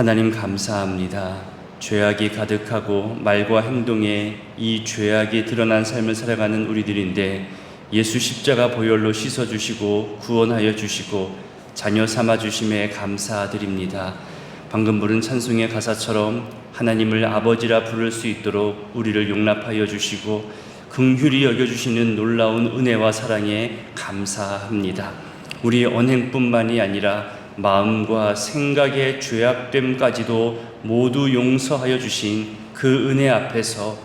하나님 감사합니다. 죄악이 가득하고 말과 행동에 이 죄악이 드러난 삶을 살아가는 우리들인데 예수 십자가 보혈로 씻어 주시고 구원하여 주시고 자녀 삼아 주심에 감사드립니다. 방금 부른 찬송의 가사처럼 하나님을 아버지라 부를 수 있도록 우리를 용납하여 주시고 긍휼히 여겨 주시는 놀라운 은혜와 사랑에 감사합니다. 우리 언행뿐만이 아니라 마음과 생각의 죄악됨까지도 모두 용서하여 주신 그 은혜 앞에서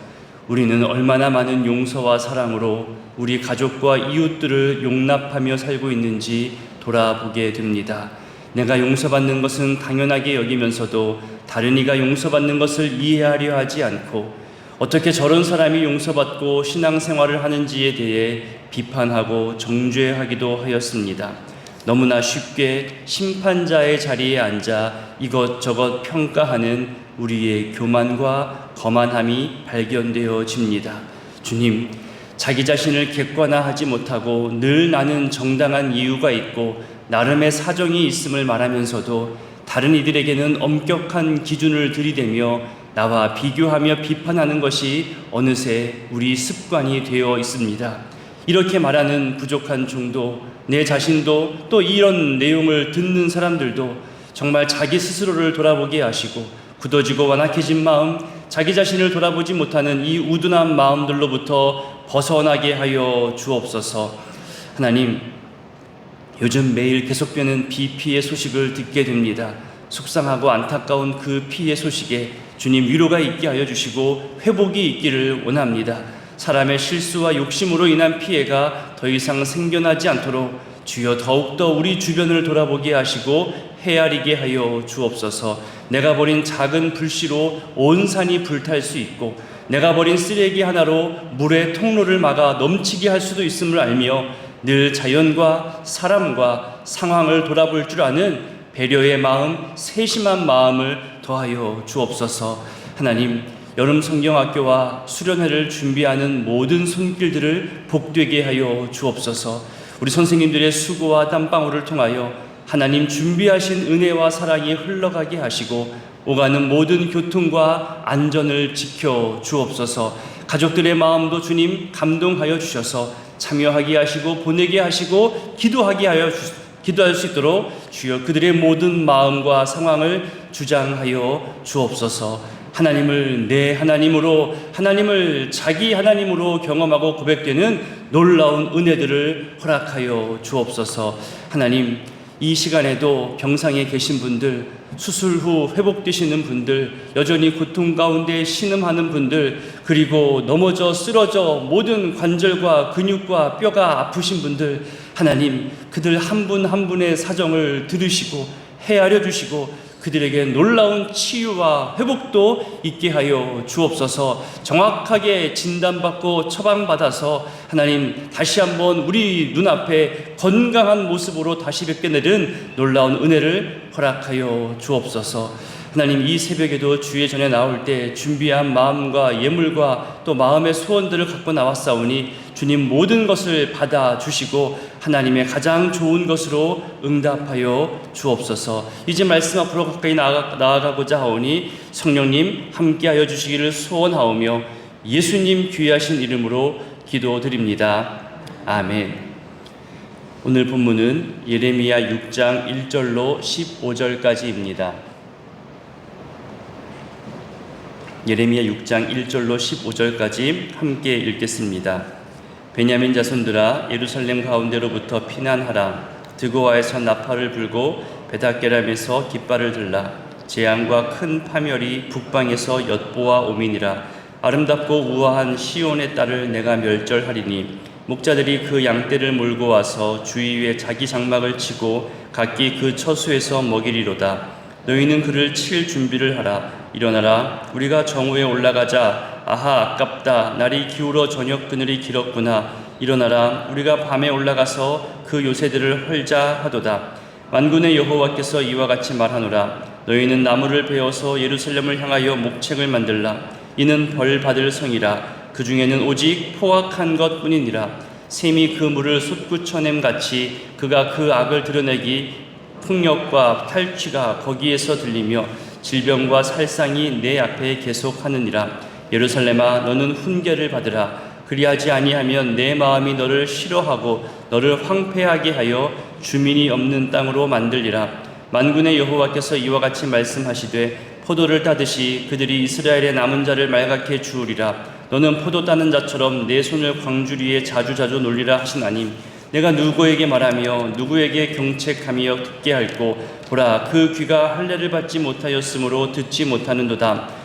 우리는 얼마나 많은 용서와 사랑으로 우리 가족과 이웃들을 용납하며 살고 있는지 돌아보게 됩니다. 내가 용서받는 것은 당연하게 여기면서도 다른 이가 용서받는 것을 이해하려 하지 않고 어떻게 저런 사람이 용서받고 신앙생활을 하는지에 대해 비판하고 정죄하기도 하였습니다. 너무나 쉽게 심판자의 자리에 앉아 이것저것 평가하는 우리의 교만과 거만함이 발견되어집니다. 주님, 자기 자신을 객관화하지 못하고 늘 나는 정당한 이유가 있고 나름의 사정이 있음을 말하면서도 다른 이들에게는 엄격한 기준을 들이대며 나와 비교하며 비판하는 것이 어느새 우리 습관이 되어 있습니다. 이렇게 말하는 부족한 중도, 내 자신도 또 이런 내용을 듣는 사람들도 정말 자기 스스로를 돌아보게 하시고 굳어지고 완악해진 마음, 자기 자신을 돌아보지 못하는 이 우둔한 마음들로부터 벗어나게 하여 주옵소서. 하나님, 요즘 매일 계속되는 비 피해 소식을 듣게 됩니다. 속상하고 안타까운 그 피해 소식에 주님 위로가 있게 하여 주시고 회복이 있기를 원합니다. 사람의 실수와 욕심으로 인한 피해가 더 이상 생겨나지 않도록 주여 더욱더 우리 주변을 돌아보게 하시고 헤아리게 하여 주옵소서. 내가 버린 작은 불씨로 온 산이 불탈 수 있고 내가 버린 쓰레기 하나로 물의 통로를 막아 넘치게 할 수도 있음을 알며 늘 자연과 사람과 상황을 돌아볼 줄 아는 배려의 마음, 세심한 마음을 더하여 주옵소서. 하나님, 여름 성경학교와 수련회를 준비하는 모든 손길들을 복되게 하여 주옵소서. 우리 선생님들의 수고와 땀방울을 통하여 하나님 준비하신 은혜와 사랑이 흘러가게 하시고 오가는 모든 교통과 안전을 지켜 주옵소서. 가족들의 마음도 주님 감동하여 주셔서 참여하게 하시고 보내게 하시고 기도하게 하여 주, 기도할 수 있도록 주여 그들의 모든 마음과 상황을 주장하여 주옵소서. 하나님을 내 하나님으로 하나님을 자기 하나님으로 경험하고 고백되는 놀라운 은혜들을 허락하여 주옵소서. 하나님 이 시간에도 병상에 계신 분들, 수술 후 회복되시는 분들, 여전히 고통 가운데 신음하는 분들, 그리고 넘어져 쓰러져 모든 관절과 근육과 뼈가 아프신 분들, 하나님 그들 한 분한 분의 사정을 들으시고 헤아려 주시고 그들에게 놀라운 치유와 회복도 있게 하여 주옵소서. 정확하게 진단받고 처방받아서 하나님 다시 한번 우리 눈앞에 건강한 모습으로 다시 뵙게 내는 놀라운 은혜를 허락하여 주옵소서. 하나님 이 새벽에도 주의 전에 나올 때 준비한 마음과 예물과 또 마음의 소원들을 갖고 나왔사오니 주님 모든 것을 받아 주시고 하나님의 가장 좋은 것으로 응답하여 주옵소서. 이제 말씀 앞으로 가까이 나아가, 나아가 고자 하오니 성령님 함께하여 주시기를 소원하오며 예수님 귀하신 이름으로 기도드립니다. 아멘. 오늘 본문은 예레미야 6장 1절로 15절까지입니다. 예레미야 6장 1절로 15절까지 함께 읽겠습니다. 베냐민 자손들아 예루살렘 가운데로부터 피난하라. 드고아에서 나팔을 불고 베다게람에서 깃발을 들라. 재앙과 큰 파멸이 북방에서 엿보아 오미니라. 아름답고 우아한 시온의 딸을 내가 멸절하리니 목자들이 그 양떼를 몰고 와서 주위에 자기 장막을 치고 각기 그 처수에서 먹이리로다. 너희는 그를 칠 준비를 하라. 일어나라. 우리가 정오에 올라가자 아하 아깝다. 날이 기울어 저녁 그늘이 길었구나. 일어나라. 우리가 밤에 올라가서 그 요새들을 헐자 하도다. 만군의 여호와께서 이와 같이 말하노라. 너희는 나무를 베어서 예루살렘을 향하여 목책을 만들라. 이는 벌 받을 성이라. 그 중에는 오직 포악한 것뿐이니라. 샘이 그 물을 솟구쳐냄 같이 그가 그 악을 드러내기 폭력과 탈취가 거기에서 들리며 질병과 살상이 내 앞에 계속하느니라 예루살렘아 너는 훈계를 받으라. 그리하지 아니하면 내 마음이 너를 싫어하고 너를 황폐하게 하여 주민이 없는 땅으로 만들리라. 만군의 여호와께서 이와 같이 말씀하시되 포도를 따듯이 그들이 이스라엘의 남은 자를 말갛게 주우리라. 너는 포도 따는 자처럼 내 손을 광주리에 자주자주 놀리라 하시나니 내가 누구에게 말하며 누구에게 경책하며 듣게 할고 보라 그 귀가 할례를 받지 못하였으므로 듣지 못하는도다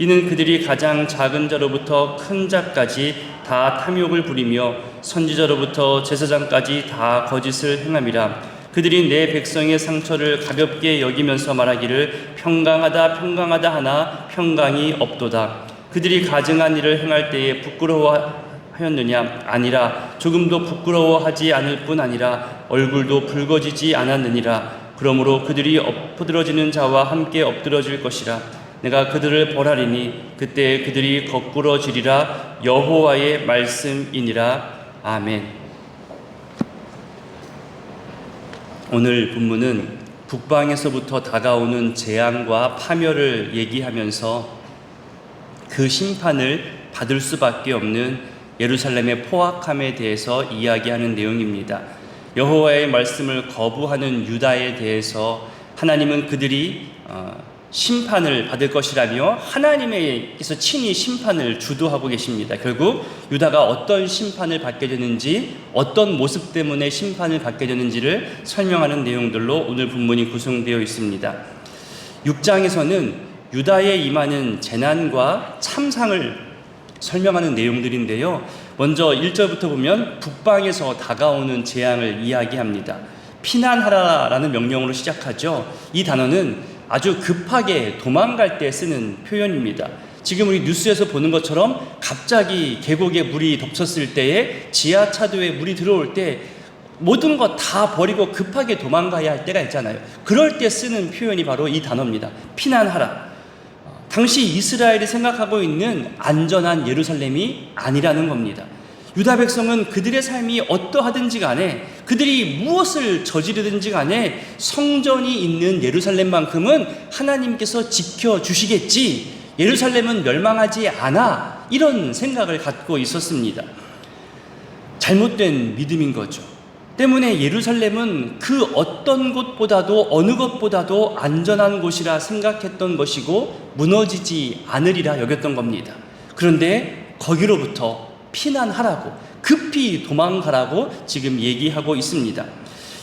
이는 그들이 가장 작은 자로부터 큰 자까지 다 탐욕을 부리며 선지자로부터 제사장까지 다 거짓을 행함이라. 그들이 내 백성의 상처를 가볍게 여기면서 말하기를 평강하다 평강하다 하나 평강이 없도다. 그들이 가증한 일을 행할 때에 부끄러워하였느냐? 아니라 조금도 부끄러워하지 않을 뿐 아니라 얼굴도 붉어지지 않았느니라. 그러므로 그들이 엎드러지는 자와 함께 엎드러질 것이라 내가 그들을 벌하리니 그때 그들이 거꾸러지리라 여호와의 말씀이니라 아멘. 오늘 본문은 북방에서부터 다가오는 재앙과 파멸을 얘기하면서 그 심판을 받을 수밖에 없는 예루살렘의 포악함에 대해서 이야기하는 내용입니다. 여호와의 말씀을 거부하는 유다에 대해서 하나님은 그들이 어, 심판을 받을 것이라며 하나님께서 친히 심판을 주도하고 계십니다. 결국 유다가 어떤 심판을 받게 되는지 어떤 모습 때문에 심판을 받게 되는지를 설명하는 내용들로 오늘 본문이 구성되어 있습니다. 6장에서는 유다에 임하는 재난과 참상을 설명하는 내용들인데요. 먼저 1절부터 보면 북방에서 다가오는 재앙을 이야기합니다. 피난하라라는 명령으로 시작하죠. 이 단어는 아주 급하게 도망갈 때 쓰는 표현입니다. 지금 우리 뉴스에서 보는 것처럼 갑자기 계곡에 물이 덮쳤을 때에 지하 차도에 물이 들어올 때 모든 것 다 버리고 급하게 도망가야 할 때가 있잖아요. 그럴 때 쓰는 표현이 바로 이 단어입니다. 피난하라. 당시 이스라엘이 생각하고 있는 안전한 예루살렘이 아니라는 겁니다. 유다 백성은 그들의 삶이 어떠하든지 간에 그들이 무엇을 저지르든지 간에 성전이 있는 예루살렘만큼은 하나님께서 지켜주시겠지 예루살렘은 멸망하지 않아 이런 생각을 갖고 있었습니다. 잘못된 믿음인 거죠. 때문에 예루살렘은 그 어떤 곳보다도 어느 것보다도 안전한 곳이라 생각했던 것이고 무너지지 않으리라 여겼던 겁니다. 그런데 거기로부터 피난하라고 급히 도망가라고 지금 얘기하고 있습니다.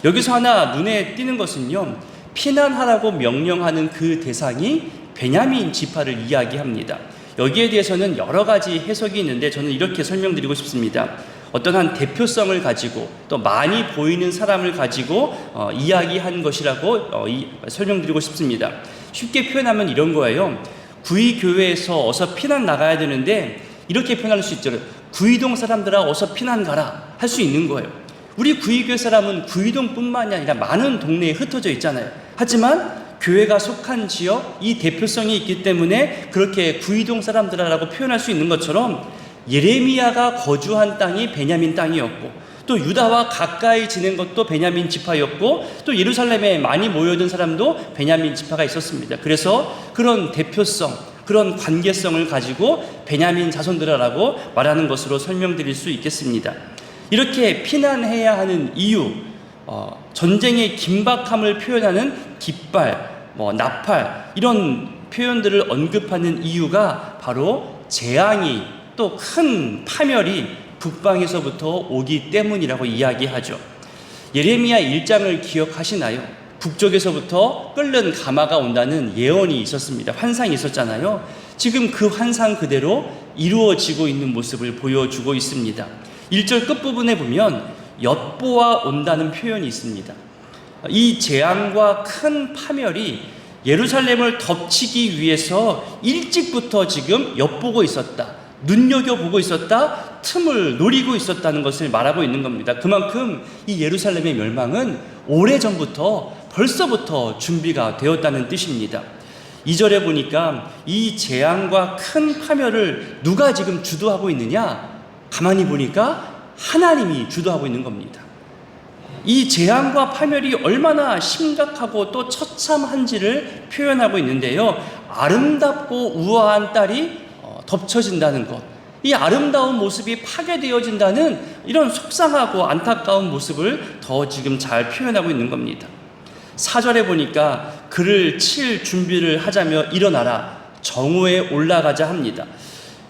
여기서 하나 눈에 띄는 것은요. 피난하라고 명령하는 그 대상이 베냐민 지파를 이야기합니다. 여기에 대해서는 여러 가지 해석이 있는데 저는 이렇게 설명드리고 싶습니다. 어떤 한 대표성을 가지고 또 많이 보이는 사람을 가지고 어, 이야기한 것이라고 어, 이, 설명드리고 싶습니다. 쉽게 표현하면 이런 거예요. 구이 교회에서 어서 피난 나가야 되는데 이렇게 표현할 수 있죠. 구이동 사람들아 어서 피난 가라 할 수 있는 거예요. 우리 구이교회 사람은 구이동뿐만이 아니라 많은 동네에 흩어져 있잖아요. 하지만 교회가 속한 지역 이 대표성이 있기 때문에 그렇게 구이동 사람들아라고 표현할 수 있는 것처럼 예레미야가 거주한 땅이 베냐민 땅이었고 또 유다와 가까이 지낸 것도 베냐민 지파였고 또 예루살렘에 많이 모여든 사람도 베냐민 지파가 있었습니다. 그래서 그런 대표성, 그런 관계성을 가지고 베냐민 자손들아라고 말하는 것으로 설명드릴 수 있겠습니다. 이렇게 피난해야 하는 이유, 어, 전쟁의 긴박함을 표현하는 깃발, 뭐 나팔 이런 표현들을 언급하는 이유가 바로 재앙이 또 큰 파멸이 북방에서부터 오기 때문이라고 이야기하죠. 예레미야 1장을 기억하시나요? 북쪽에서부터 끓는 가마가 온다는 예언이 있었습니다. 환상이 있었잖아요. 지금 그 환상 그대로 이루어지고 있는 모습을 보여주고 있습니다. 1절 끝부분에 보면 엿보아 온다는 표현이 있습니다. 이 재앙과 큰 파멸이 예루살렘을 덮치기 위해서 일찍부터 지금 엿보고 있었다. 눈여겨보고 있었다, 틈을 노리고 있었다는 것을 말하고 있는 겁니다. 그만큼 이 예루살렘의 멸망은 오래전부터 벌써부터 준비가 되었다는 뜻입니다. 2절에 보니까 이 재앙과 큰 파멸을 누가 지금 주도하고 있느냐? 가만히 보니까 하나님이 주도하고 있는 겁니다. 이 재앙과 파멸이 얼마나 심각하고 또 처참한지를 표현하고 있는데요. 아름답고 우아한 딸이 어, 덮쳐진다는 것. 이 아름다운 모습이 파괴되어진다는 이런 속상하고 안타까운 모습을 더 지금 잘 표현하고 있는 겁니다. 사절에 보니까 그를 칠 준비를 하자며 일어나라 정오에 올라가자 합니다.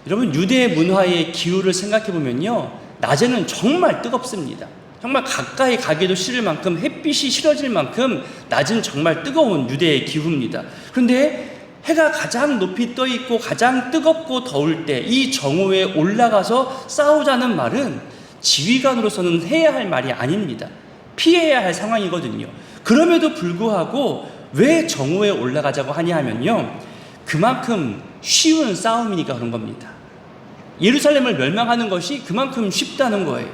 여러분 유대 문화의 기후를 생각해 보면요 낮에는 정말 뜨겁습니다. 정말 가까이 가기도 싫을 만큼 햇빛이 싫어질 만큼 낮은 정말 뜨거운 유대의 기후입니다. 그런데 해가 가장 높이 떠 있고 가장 뜨겁고 더울 때 이 정오에 올라가서 싸우자는 말은 지휘관으로서는 해야 할 말이 아닙니다. 피해야 할 상황이거든요. 그럼에도 불구하고 왜 정오에 올라가자고 하냐 하면요. 그만큼 쉬운 싸움이니까 그런 겁니다. 예루살렘을 멸망하는 것이 그만큼 쉽다는 거예요.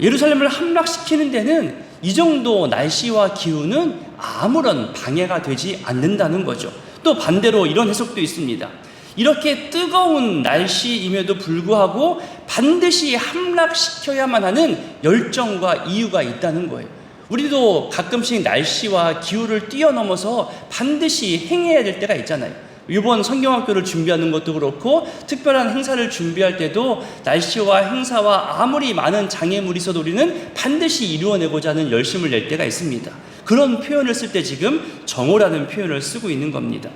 예루살렘을 함락시키는 데는 이 정도 날씨와 기후는 아무런 방해가 되지 않는다는 거죠. 또 반대로 이런 해석도 있습니다. 이렇게 뜨거운 날씨임에도 불구하고 반드시 함락시켜야만 하는 열정과 이유가 있다는 거예요. 우리도 가끔씩 날씨와 기후를 뛰어넘어서 반드시 행해야 될 때가 있잖아요. 이번 성경학교를 준비하는 것도 그렇고 특별한 행사를 준비할 때도 날씨와 행사와 아무리 많은 장애물이 있어도 우리는 반드시 이루어내고자 하는 열심을 낼 때가 있습니다. 그런 표현을 쓸 때 지금 정오라는 표현을 쓰고 있는 겁니다.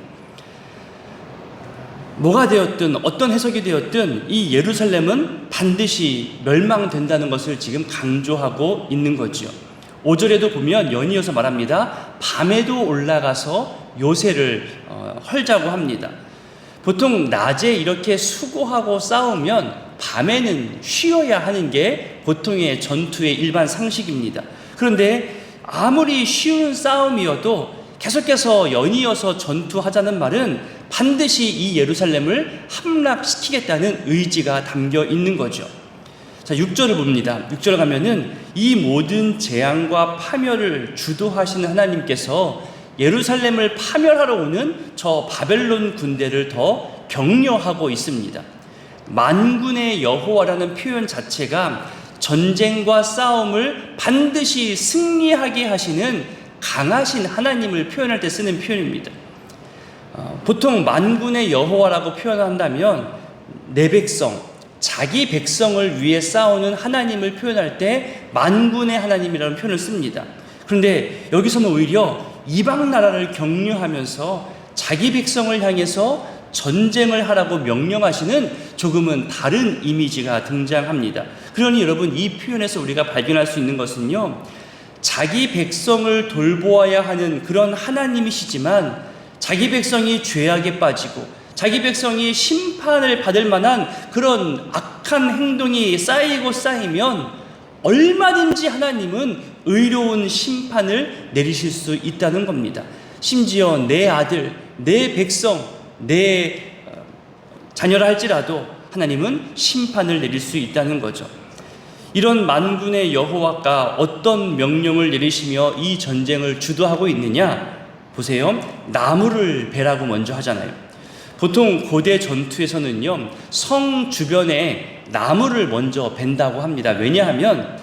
뭐가 되었든 어떤 해석이 되었든 이 예루살렘은 반드시 멸망된다는 것을 지금 강조하고 있는 거죠. 5절에도 보면 연이어서 말합니다. 밤에도 올라가서 요새를 어, 헐자고 합니다. 보통 낮에 이렇게 수고하고 싸우면 밤에는 쉬어야 하는 게 보통의 전투의 일반 상식입니다. 그런데 아무리 쉬운 싸움이어도 계속해서 연이어서 전투하자는 말은 반드시 이 예루살렘을 함락시키겠다는 의지가 담겨 있는 거죠. 자, 6절을 봅니다. 6절 가면은 이 모든 재앙과 파멸을 주도하시는 하나님께서 예루살렘을 파멸하러 오는 저 바벨론 군대를 더 격려하고 있습니다. 만군의 여호와라는 표현 자체가 전쟁과 싸움을 반드시 승리하게 하시는 강하신 하나님을 표현할 때 쓰는 표현입니다. 어, 보통 만군의 여호와라고 표현한다면 내 백성, 자기 백성을 위해 싸우는 하나님을 표현할 때 만군의 하나님이라는 표현을 씁니다. 그런데 여기서는 오히려 이방 나라를 격려하면서 자기 백성을 향해서 전쟁을 하라고 명령하시는 조금은 다른 이미지가 등장합니다. 그러니 여러분 이 표현에서 우리가 발견할 수 있는 것은요. 자기 백성을 돌보아야 하는 그런 하나님이시지만 자기 백성이 죄악에 빠지고 자기 백성이 심판을 받을 만한 그런 악한 행동이 쌓이고 쌓이면 얼마든지 하나님은 의로운 심판을 내리실 수 있다는 겁니다. 심지어 내 아들, 내 백성, 내 어, 자녀라 할지라도 하나님은 심판을 내릴 수 있다는 거죠. 이런 만군의 여호와가 어떤 명령을 내리시며 이 전쟁을 주도하고 있느냐? 보세요. 나무를 베라고 먼저 하잖아요. 보통 고대 전투에서는요, 성 주변에 나무를 먼저 벤다고 합니다. 왜냐하면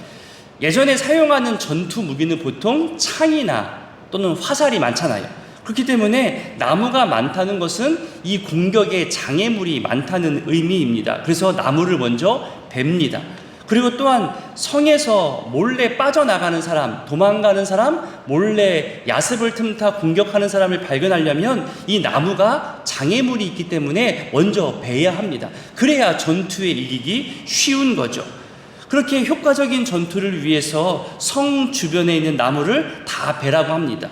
예전에 사용하는 전투 무기는 보통 창이나 또는 화살이 많잖아요. 그렇기 때문에 나무가 많다는 것은 이 공격에 장애물이 많다는 의미입니다. 그래서 나무를 먼저 뱁니다. 그리고 또한 성에서 몰래 빠져나가는 사람, 도망가는 사람, 몰래 야습을 틈타 공격하는 사람을 발견하려면 이 나무가 장애물이 있기 때문에 먼저 베야 합니다. 그래야 전투에 이기기 쉬운 거죠. 그렇게 효과적인 전투를 위해서 성 주변에 있는 나무를 다 베라고 합니다.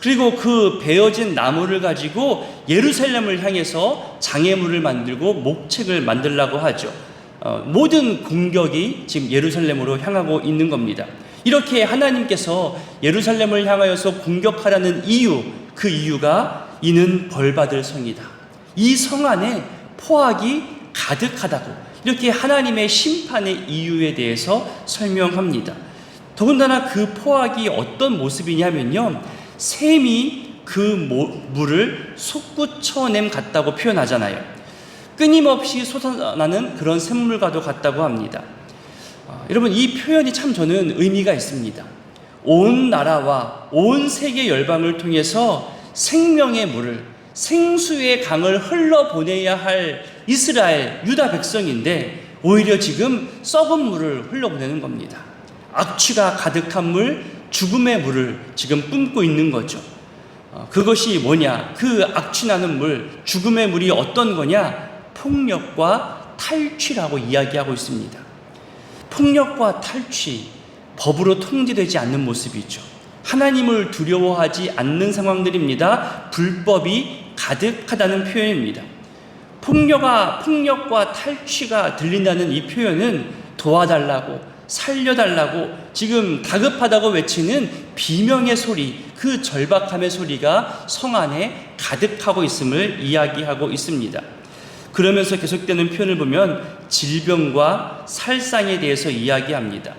그리고 그 베어진 나무를 가지고 예루살렘을 향해서 장애물을 만들고 목책을 만들라고 하죠. 어, 모든 공격이 지금 예루살렘으로 향하고 있는 겁니다. 이렇게 하나님께서 예루살렘을 향하여서 공격하라는 이유, 그 이유가 이는 벌받을 성이다. 이 성 안에 포악이 가득하다고 이렇게 하나님의 심판의 이유에 대해서 설명합니다. 더군다나 그 포악이 어떤 모습이냐면요. 샘이 그 모- 물을 솟구쳐냄 같다고 표현하잖아요. 끊임없이 솟아나는 그런 샘물과도 같다고 합니다. 아, 여러분 이 표현이 참 저는 의미가 있습니다. 온 나라와 온 세계 열방을 통해서 생명의 물을 생수의 강을 흘러 보내야 할 이스라엘 유다 백성인데 오히려 지금 썩은 물을 흘러 보내는 겁니다. 악취가 가득한 물, 죽음의 물을 지금 뿜고 있는 거죠. 어, 그것이 뭐냐? 그 악취나는 물, 죽음의 물이 어떤 거냐? 폭력과 탈취라고 이야기하고 있습니다. 폭력과 탈취, 법으로 통제되지 않는 모습이죠. 하나님을 두려워하지 않는 상황들입니다. 불법이 가득하다는 표현입니다. 폭력과, 폭력과 탈취가 들린다는 이 표현은 도와달라고, 살려달라고, 지금 다급하다고 외치는 비명의 소리, 그 절박함의 소리가 성 안에 가득하고 있음을 이야기하고 있습니다. 그러면서 계속되는 표현을 보면 질병과 살상에 대해서 이야기합니다.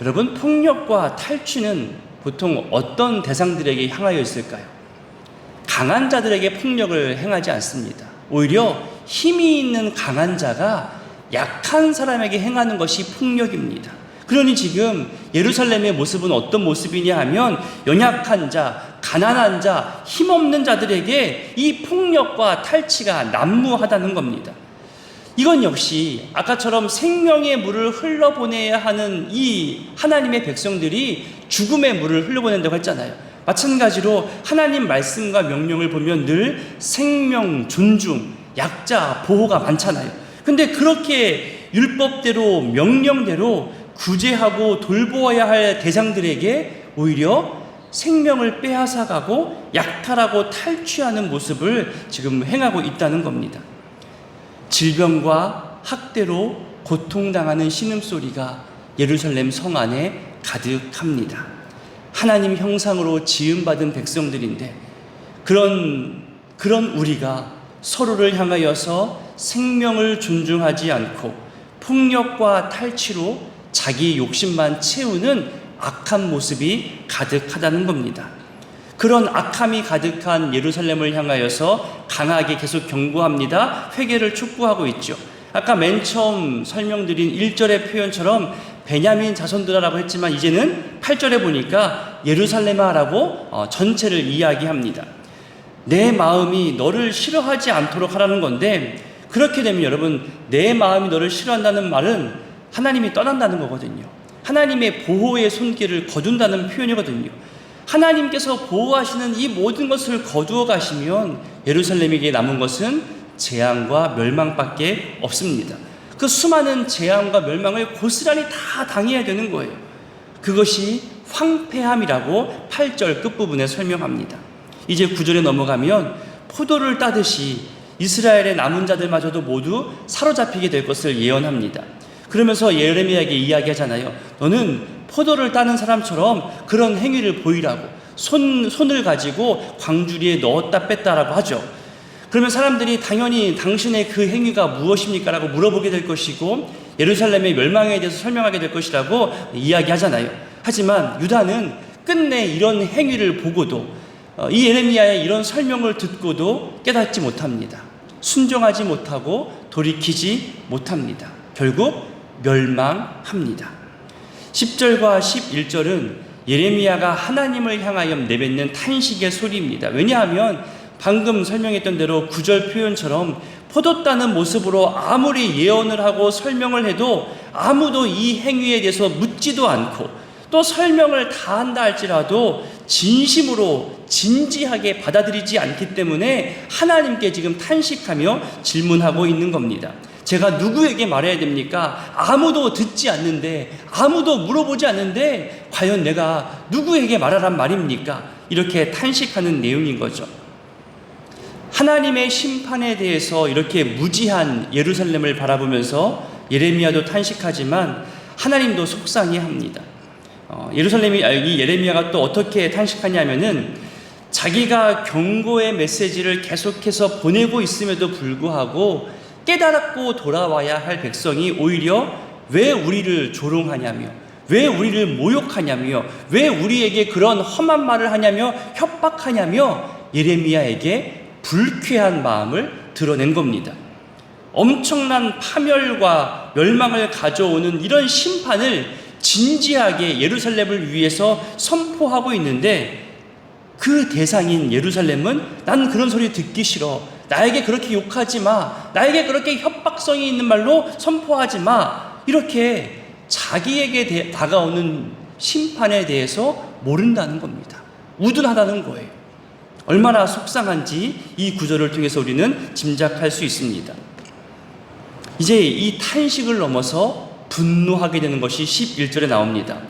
여러분, 폭력과 탈취는 보통 어떤 대상들에게 향하여 있을까요? 강한 자들에게 폭력을 행하지 않습니다. 오히려 힘이 있는 강한 자가 약한 사람에게 행하는 것이 폭력입니다. 그러니 지금 예루살렘의 모습은 어떤 모습이냐 하면 연약한 자, 가난한 자, 힘없는 자들에게 이 폭력과 탈취가 난무하다는 겁니다. 이건 역시 아까처럼 생명의 물을 흘러보내야 하는 이 하나님의 백성들이 죽음의 물을 흘러보낸다고 했잖아요. 마찬가지로 하나님 말씀과 명령을 보면 늘 생명, 존중, 약자, 보호가 많잖아요. 근데 그렇게 율법대로, 명령대로 구제하고 돌보아야 할 대상들에게 오히려 생명을 빼앗아가고 약탈하고 탈취하는 모습을 지금 행하고 있다는 겁니다. 질병과 학대로 고통당하는 신음소리가 예루살렘 성 안에 가득합니다. 하나님 형상으로 지음받은 백성들인데 그런 그런 우리가 서로를 향하여서 생명을 존중하지 않고 폭력과 탈취로 자기 욕심만 채우는 악한 모습이 가득하다는 겁니다. 그런 악함이 가득한 예루살렘을 향하여서 강하게 계속 경고합니다. 회개를 촉구하고 있죠. 아까 맨 처음 설명드린 1절의 표현처럼 베냐민 자손들아라고 했지만 이제는 8절에 보니까 예루살렘아라고 어, 전체를 이야기합니다. 내 마음이 너를 싫어하지 않도록 하라는 건데 그렇게 되면 여러분 내 마음이 너를 싫어한다는 말은 하나님이 떠난다는 거거든요. 하나님의 보호의 손길을 거둔다는 표현이거든요. 하나님께서 보호하시는 이 모든 것을 거두어 가시면 예루살렘에게 남은 것은 재앙과 멸망밖에 없습니다. 그 수많은 재앙과 멸망을 고스란히 다 당해야 되는 거예요. 그것이 황폐함이라고 8절 끝부분에 설명합니다. 이제 9절에 넘어가면 포도를 따듯이 이스라엘의 남은 자들마저도 모두 사로잡히게 될 것을 예언합니다. 그러면서 예레미야에게 이야기하잖아요. 너는 포도를 따는 사람처럼 그런 행위를 보이라고 손 손을 가지고 광주리에 넣었다 뺐다라고 하죠. 그러면 사람들이 당연히 당신의 그 행위가 무엇입니까라고 물어보게 될 것이고 예루살렘의 멸망에 대해서 설명하게 될 것이라고 이야기하잖아요. 하지만 유다는 끝내 이런 행위를 보고도 어, 이 예레미야의 이런 설명을 듣고도 깨닫지 못합니다. 순종하지 못하고 돌이키지 못합니다. 결국 멸망합니다. 10절과 11절은 예레미야가 하나님을 향하여 내뱉는 탄식의 소리입니다. 왜냐하면 방금 설명했던 대로 구절 표현처럼 포도 따는 모습으로 아무리 예언을 하고 설명을 해도 아무도 이 행위에 대해서 묻지도 않고 또 설명을 다 한다 할지라도 진심으로 진지하게 받아들이지 않기 때문에 하나님께 지금 탄식하며 질문하고 있는 겁니다. 제가 누구에게 말해야 됩니까? 아무도 듣지 않는데, 아무도 물어보지 않는데, 과연 내가 누구에게 말하란 말입니까? 이렇게 탄식하는 내용인 거죠. 하나님의 심판에 대해서 이렇게 무지한 예루살렘을 바라보면서 예레미야도 탄식하지만 하나님도 속상해 합니다. 어, 예루살렘이, 아, 이 예레미야가 또 어떻게 탄식하냐면은 자기가 경고의 메시지를 계속해서 보내고 있음에도 불구하고 깨달았고 돌아와야 할 백성이 오히려 왜 우리를 조롱하냐며 왜 우리를 모욕하냐며 왜 우리에게 그런 험한 말을 하냐며 협박하냐며 예레미야에게 불쾌한 마음을 드러낸 겁니다. 엄청난 파멸과 멸망을 가져오는 이런 심판을 진지하게 예루살렘을 위해서 선포하고 있는데 그 대상인 예루살렘은 난 그런 소리 듣기 싫어. 나에게 그렇게 욕하지 마. 나에게 그렇게 협박성이 있는 말로 선포하지 마. 이렇게 자기에게 대- 다가오는 심판에 대해서 모른다는 겁니다. 우둔하다는 거예요. 얼마나 속상한지 이 구절을 통해서 우리는 짐작할 수 있습니다. 이제 이 탄식을 넘어서 분노하게 되는 것이 11절에 나옵니다.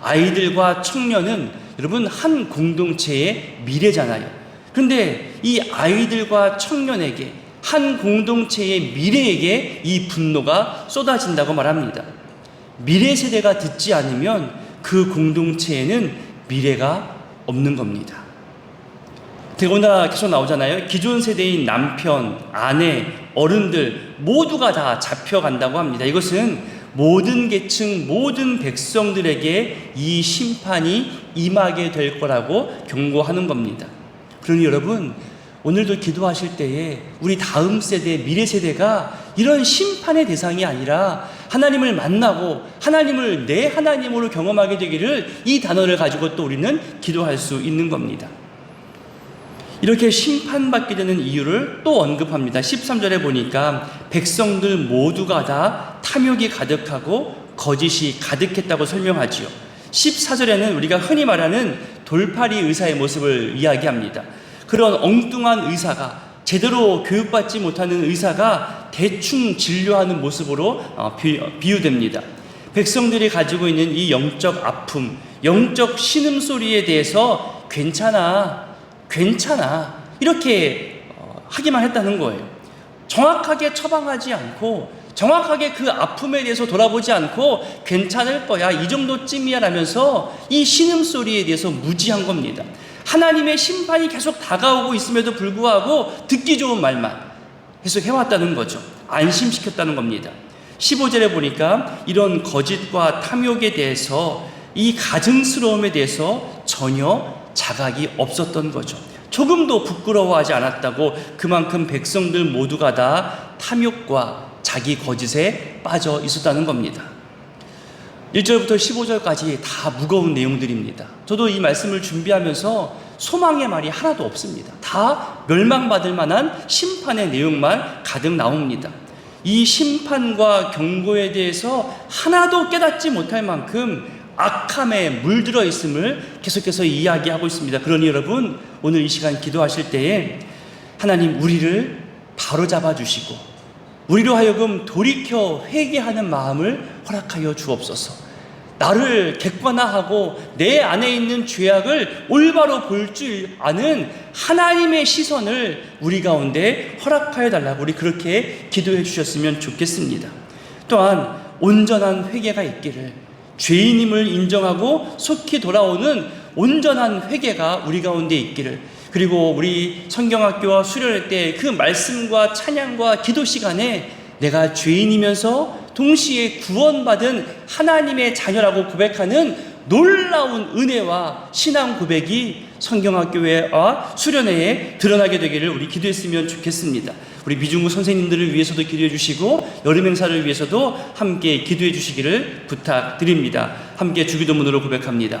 아이들과 청년은 여러분 한 공동체의 미래잖아요. 그런데 이 아이들과 청년에게 한 공동체의 미래에게 이 분노가 쏟아진다고 말합니다. 미래 세대가 듣지 않으면 그 공동체에는 미래가 없는 겁니다. 대고나 계속 나오잖아요. 기존 세대인 남편, 아내, 어른들 모두가 다 잡혀간다고 합니다. 이것은 모든 계층, 모든 백성들에게 이 심판이 임하게 될 거라고 경고하는 겁니다. 그러니 여러분, 오늘도 기도하실 때에 우리 다음 세대, 미래 세대가 이런 심판의 대상이 아니라 하나님을 만나고 하나님을 내 하나님으로 경험하게 되기를 이 단어를 가지고 또 우리는 기도할 수 있는 겁니다. 이렇게 심판받게 되는 이유를 또 언급합니다. 13절에 보니까 백성들 모두가 다 탐욕이 가득하고 거짓이 가득했다고 설명하지요. 14절에는 우리가 흔히 말하는 돌팔이 의사의 모습을 이야기합니다. 그런 엉뚱한 의사가 제대로 교육받지 못하는 의사가 대충 진료하는 모습으로 어, 비- 비유됩니다. 백성들이 가지고 있는 이 영적 아픔, 영적 신음소리에 대해서 괜찮아, 괜찮아. 이렇게 어, 하기만 했다는 거예요. 정확하게 처방하지 않고, 정확하게 그 아픔에 대해서 돌아보지 않고, 괜찮을 거야. 이 정도쯤이야 라면서 이 신음소리에 대해서 무지한 겁니다. 하나님의 심판이 계속 다가오고 있음에도 불구하고 듣기 좋은 말만 계속 해왔다는 거죠. 안심시켰다는 겁니다. 15절에 보니까 이런 거짓과 탐욕에 대해서 이 가증스러움에 대해서 전혀 자각이 없었던 거죠. 조금도 부끄러워하지 않았다고 그만큼 백성들 모두가 다 탐욕과 자기 거짓에 빠져 있었다는 겁니다. 1절부터 15절까지 다 무거운 내용들입니다. 저도 이 말씀을 준비하면서 소망의 말이 하나도 없습니다. 다 멸망받을 만한 심판의 내용만 가득 나옵니다. 이 심판과 경고에 대해서 하나도 깨닫지 못할 만큼 악함에 물들어 있음을 계속해서 이야기하고 있습니다. 그러니 여러분, 오늘 이 시간 기도하실 때에 하나님 우리를 바로잡아 주시고 우리로 하여금 돌이켜 회개하는 마음을 허락하여 주옵소서. 나를 객관화하고 내 안에 있는 죄악을 올바로 볼 줄 아는 하나님의 시선을 우리 가운데 허락하여 달라고 우리 그렇게 기도해 주셨으면 좋겠습니다. 또한 온전한 회개가 있기를 죄인임을 인정하고 속히 돌아오는 온전한 회개가 우리 가운데 있기를 그리고 우리 성경학교와 수련회 때 그 말씀과 찬양과 기도 시간에 내가 죄인이면서 동시에 구원받은 하나님의 자녀라고 고백하는 놀라운 은혜와 신앙 고백이 성경학교회와 수련회에 드러나게 되기를 우리 기도했으면 좋겠습니다. 우리 미중구 선생님들을 위해서도 기도해 주시고 여름 행사를 위해서도 함께 기도해 주시기를 부탁드립니다. 함께 주기도문으로 고백합니다.